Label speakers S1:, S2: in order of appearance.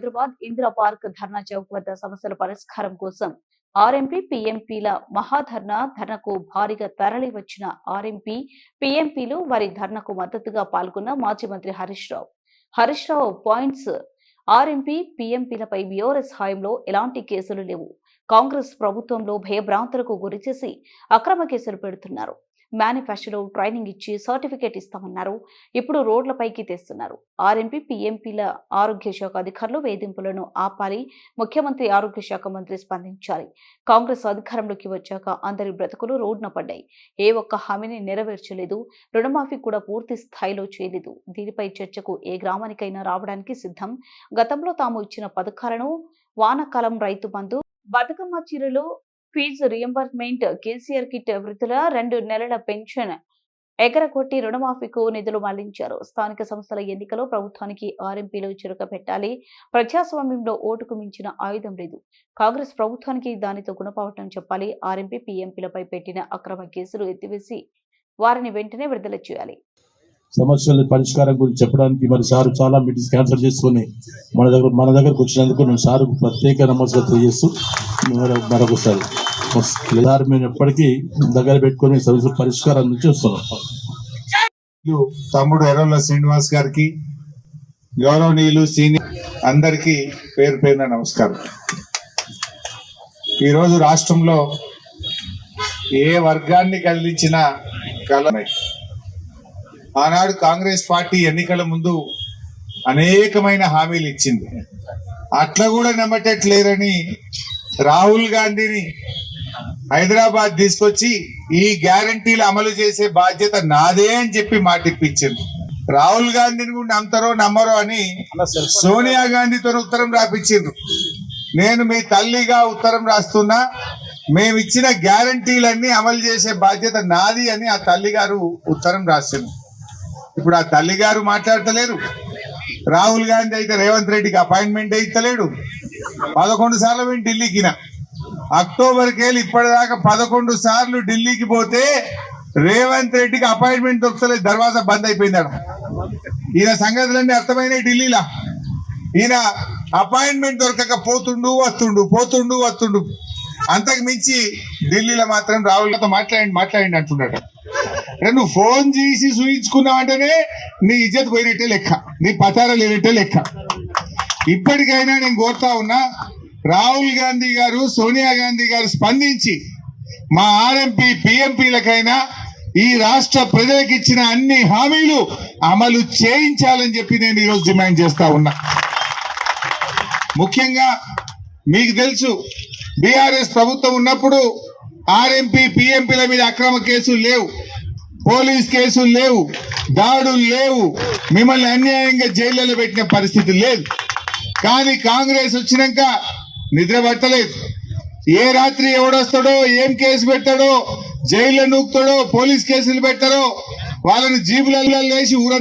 S1: Hyderabad Indira park Dharna Chowk వద్ద సమస్యల పరిష్కారం కోసం ఆర్ఎంపీ పీఎంపీల మహాధర్నా ధర్నకు భారీగా తరలి వచ్చిన ఆర్ఎంపీ పీఎంపీలు వారి ధర్నకు మద్దతుగా పాల్గొన్న మాజీ మంత్రి హరీష్ రావు. హరీష్ రావు పాయింట్స్ ఆర్ఎంపీ పీఎంపీలపై బీఆర్ఎస్ హాయంలో ఎలాంటి కేసులు లేవు. కాంగ్రెస్ ప్రభుత్వంలో భయభ్రాంతులకు గురిచేసి అక్రమ కేసులు పెడుతున్నారు. మేనిఫెస్టోలో ట్రైనింగ్ ఇచ్చి సర్టిఫికేట్ ఇస్తామన్నారు. ఇప్పుడు రోడ్లపైకి తెస్తున్నారు. ఆర్ఎంపీ పీఎంపీల ఆరోగ్య శాఖ అధికారులు వేధింపులను ఆపాలి. ముఖ్యమంత్రి ఆరోగ్య శాఖ మంత్రి స్పందించాలి కాంగ్రెస్ అధికారంలోకి వచ్చాక అందరి బ్రతుకులు రోడ్న పడ్డాయి. ఏ ఒక్క హామీని నెరవేర్చలేదు. రుణమాఫీ కూడా పూర్తి స్థాయిలో చేయలేదు. దీనిపై చర్చకు ఏ గ్రామానికైనా రావడానికి సిద్ధం. గతంలో తాము ఇచ్చిన పథకాలను వానకాలం రైతు బంధు బతుకమ్మ చీరలో ఫీజు రియంబర్స్మెంట్ కేసీఆర్ కిట్ వృద్ధుల రెండు నెలల పెన్షన్. ఎగరగొట్టి రుణమాఫీకు నిధులు మళ్ళించారు. స్థానిక సంస్థల ఎన్నికలో ప్రభుత్వానికి ఆర్ఎంపీలు చురుక పెట్టాలి. ప్రజాస్వామ్యంలో ఓటుకు మించిన ఆయుధం లేదు. కాంగ్రెస్ ప్రభుత్వానికి దానితో గుణపాఠం చెప్పాలి. ఆర్ఎంపీ పీఎంపీలపై పెట్టిన అక్రమ కేసులు ఎత్తివేసి వారిని వెంటనే విడుదల చేయాలి.
S2: సమస్యల పరిష్కారం గురించి చెప్పడానికి మరి సార్ చాలా మీటింగ్స్ క్యాన్సిల్ చేసుకొని మన దగ్గర మన దగ్గరకు వచ్చినందుకు నేను సార్ ప్రత్యేక నమస్కారం తెలియజేస్తూ మరొకసారి సార్ మేము ఎప్పటికీ దగ్గర పెట్టుకొని సమస్య పరిష్కారం నుంచి వస్తున్నాం.
S3: తమ్ముడు ఎర్రల శ్రీనివాస్ గారికి గౌరవనీయులు సీనియర్ అందరికీ పేరు పేరున నమస్కారం. ఈరోజు రాష్ట్రంలో ఏ వర్గాన్ని కదిలించిన కళ ఆనాడు కాంగ్రెస్ పార్టీ ఎన్నికల ముందు అనేకమైన హామీలు ఇచ్చింది. అట్లా కూడా నమ్మటట్లేరని రాహుల్ గాంధీని హైదరాబాద్ తీసుకొచ్చి ఈ గ్యారంటీలు అమలు చేసే బాధ్యత నాదే అని చెప్పి మాట ఇప్పించింది రాహుల్ గాంధీని కూడా నమ్ముతారో నమ్మరో అని సోనియా గాంధీతో ఉత్తరం రాపించిండ్రు. నేను మీ తల్లిగా ఉత్తరం రాస్తున్నా మేము ఇచ్చిన గ్యారంటీలన్నీ అమలు చేసే బాధ్యత నాది అని ఆ తల్లి గారు ఉత్తరం రాసింది ఇప్పుడు ఆ తల్లి గారు మాట్లాడతలేరు. రాహుల్ గాంధీ అయితే రేవంత్ రెడ్డికి అపాయింట్మెంట్ ఇస్తలేడు. పదకొండు సార్లు మేము ఢిల్లీకి అక్టోబర్కి వెళ్ళి ఇప్పటిదాకా పదకొండు సార్లు ఢిల్లీకి పోతే రేవంత్ రెడ్డికి అపాయింట్మెంట్ దొరకలేదు దర్వాజా బంద్ అయిపోయిందట ఈయన సంగతులన్నీ అర్థమైనాయి ఢిల్లీలో. ఈయన అపాయింట్మెంట్ దొరకక పోతుండు వస్తుండు పోతుండు వస్తుండు. అంతకు మించి ఢిల్లీలో మాత్రం రాహుల్తో మాట్లాడి మాట్లాడి అంటున్నాడు. నువ్వు ఫోన్ చేసి చూయించుకున్నావంటేనే నీ ఇజ్జత్ పోయినట్టే లెక్క. నీ పతార లేనట్టే లెక్క. ఇప్పటికైనా నేను కోరుతా ఉన్నా రాహుల్ గాంధీ గారు సోనియా గాంధీ గారు స్పందించి మా ఆర్ఎంపీ పిఎంపీలకైనా ఈ రాష్ట్ర ప్రజలకు ఇచ్చిన అన్ని హామీలు అమలు చేయించాలని చెప్పి నేను ఈరోజు డిమాండ్ చేస్తా ఉన్నా. ముఖ్యంగా మీకు తెలుసు బీఆర్ఎస్ ప్రభుత్వం ఉన్నప్పుడు ఆర్ఎంపీ పిఎంపీల మీద అక్రమ కేసులు లేవు. పోలీస్ కేసులు లేవు. దాడులు లేవు. మిమ్మల్ని అన్యాయంగా జైళ్ళలో పెట్టిన పరిస్థితి లేదు. కానీ కాంగ్రెస్ వచ్చినాక నిద్ర పట్టలేదు. ఏ రాత్రి ఎవడొస్తాడో ఏం కేసు పెట్టాడో జైల్లో నూకుతాడో పోలీస్ కేసులు పెట్టారో వాళ్ళని జీబులలో లేచి ఊరంతా